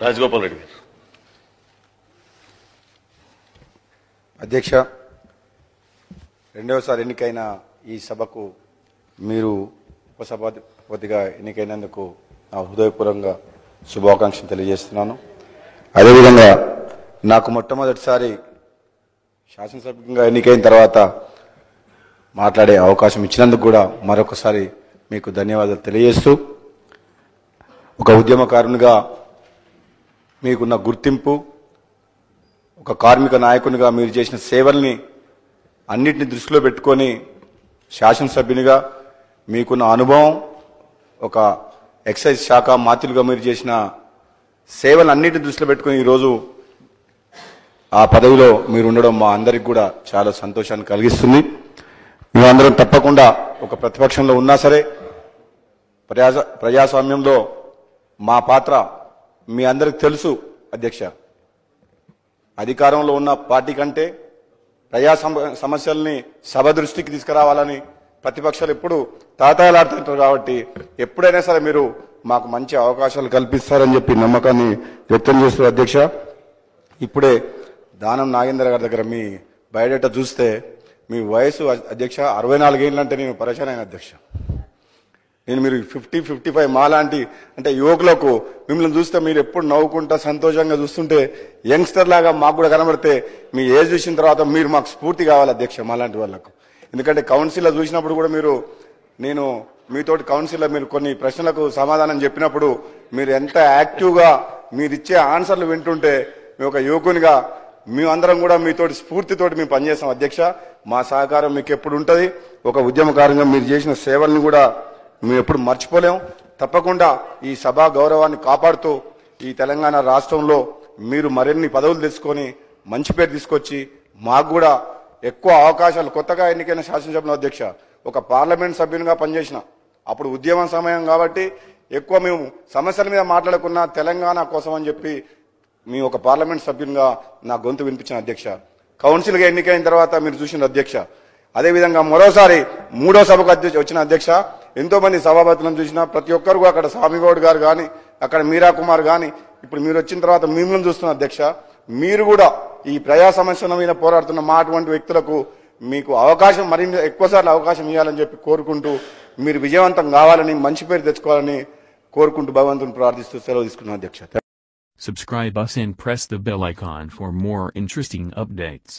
రాజగోపాల్ రెడ్డి గారు. అధ్యక్ష రెండవసారి ఎన్నికైన ఈ సభకు మీరు ఉపసభాపతిగా ఎన్నికైనందుకు నా హృదయపూర్వకంగా శుభాకాంక్షలు తెలియజేస్తున్నాను. అదేవిధంగా నాకు మొట్టమొదటిసారి శాసనసభ్యంగా ఎన్నికైన తర్వాత మాట్లాడే అవకాశం ఇచ్చినందుకు కూడా మరొకసారి మీకు ధన్యవాదాలు తెలియజేస్తూ ఒక ఉద్యమకారునిగా మీకున్న గుర్తింపు ఒక కార్మిక నాయకునిగా మీరు చేసిన సేవల్ని అన్నిటిని దృష్టిలో పెట్టుకొని శాసనసభ్యునిగా మీకున్న అనుభవం ఒక ఎక్సైజ్ శాఖ మాత్రులుగా మీరు చేసిన సేవలు అన్నిటిని దృష్టిలో పెట్టుకొని ఈరోజు ఆ పదవిలో మీరు ఉండడం మా అందరికి కూడా చాలా సంతోషాన్ని కలిగిస్తుంది. మేమందరం తప్పకుండా ఒక ప్రతిపక్షంలో ఉన్నా సరే ప్రజా ప్రజాస్వామ్యంలో మా పాత్ర మీ అందరికి తెలుసు అధ్యక్ష. అధికారంలో ఉన్న పార్టీ కంటే ప్రజా సమస్యల్ని సభ దృష్టికి తీసుకురావాలని ప్రతిపక్షాలు ఎప్పుడు తాతాయలాడుతుంటారు కాబట్టి ఎప్పుడైనా సరే మీరు మాకు మంచి అవకాశాలు కల్పిస్తారని చెప్పి నమ్మకాన్ని వ్యక్తం చేస్తారు అధ్యక్ష. ఇప్పుడే దానం నాగేంద్ర గారి దగ్గర మీ బయోడేటా చూస్తే మీ వయసు అధ్యక్ష అరవై నాలుగేళ్ళంటే నేను పరిచయం అయిన అధ్యక్ష. నేను మీరు ఫిఫ్టీ ఫిఫ్టీ ఫైవ్ మాలాంటి అంటే యువకులకు మిమ్మల్ని చూస్తే మీరు ఎప్పుడు నవ్వుకుంటా సంతోషంగా చూస్తుంటే యంగ్స్టర్ లాగా మాకు కూడా కనబడితే మీ ఏజ్ చూసిన తర్వాత మీరు మాకు స్ఫూర్తి కావాలి అధ్యక్ష మాలాంటి వాళ్ళకు. ఎందుకంటే కౌన్సిల్లో చూసినప్పుడు కూడా మీరు నేను మీతోటి కౌన్సిల్లో మీరు కొన్ని ప్రశ్నలకు సమాధానం చెప్పినప్పుడు మీరు ఎంత యాక్టివ్గా మీరు ఇచ్చే ఆన్సర్లు వింటుంటే మీ ఒక యువకునిగా మేమందరం కూడా మీతోటి స్ఫూర్తితోటి మేము పనిచేస్తాం అధ్యక్ష. మా సహకారం మీకు ఎప్పుడు ఉంటుంది? ఒక ఉద్యమకారంగా మీరు చేసిన సేవల్ని కూడా మేము ఎప్పుడు మర్చిపోలేం. తప్పకుండా ఈ సభా గౌరవాన్ని కాపాడుతూ ఈ తెలంగాణ రాష్ట్రంలో మీరు మరిన్ని పదవులు తెచ్చుకొని మంచి పేరు తీసుకొచ్చి మాకు కూడా ఎక్కువ అవకాశాలు కొత్తగా ఎన్నికైన శాసనసభలో అధ్యక్ష ఒక పార్లమెంట్ సభ్యునిగా పనిచేసిన అప్పుడు ఉద్యమ సమయం కాబట్టి ఎక్కువ మేము సమస్యల మీద మాట్లాడకున్నా తెలంగాణ కోసం అని చెప్పి మీ ఒక పార్లమెంట్ సభ్యునిగా నా గొంతు వినిపించిన అధ్యక్ష. కౌన్సిల్గా ఎన్నికైన తర్వాత మీరు చూసిన అధ్యక్ష. అదేవిధంగా మరోసారి మూడో సభకు అధ్యక్ష వచ్చిన అధ్యక్ష ఎంతో మంది సభాపతులను చూసిన ప్రతి ఒక్కరు అక్కడ స్వామిగౌడ్ గారు కానీ అక్కడ మీరా కుమార్ కానీ ఇప్పుడు మీరు వచ్చిన తర్వాత మిమ్మల్ని చూస్తున్న అధ్యక్ష మీరు కూడా ఈ ప్రజా సమస్యల మీద పోరాడుతున్న మా అటువంటి వ్యక్తులకు మీకు అవకాశం మరిన్ని ఎక్కువసార్లు అవకాశం ఇవ్వాలని చెప్పి కోరుకుంటూ మీరు విజయవంతం కావాలని మంచి పేరు తెచ్చుకోవాలని కోరుకుంటూ భగవంతుని ప్రార్థిస్తూ సెలవు తీసుకున్నాను అధ్యక్ష Subscribe us and press the bell icon for more interesting updates.